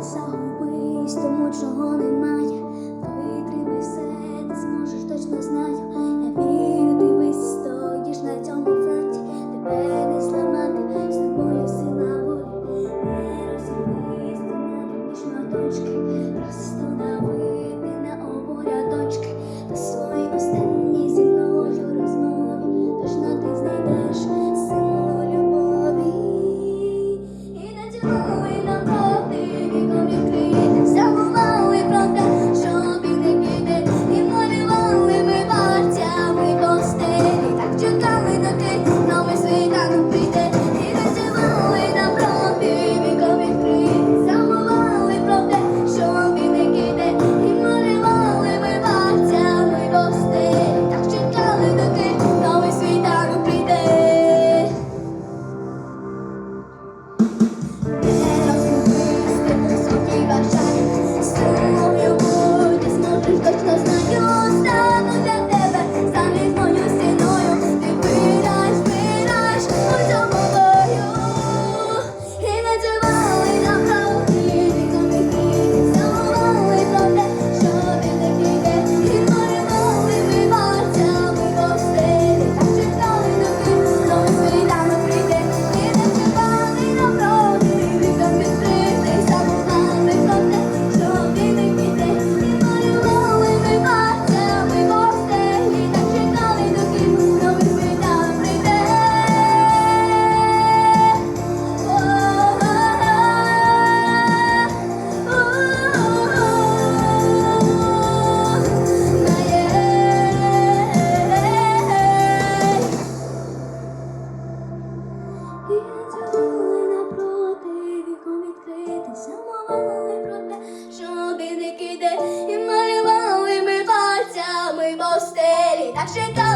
Загубись тому, чого немає. Action to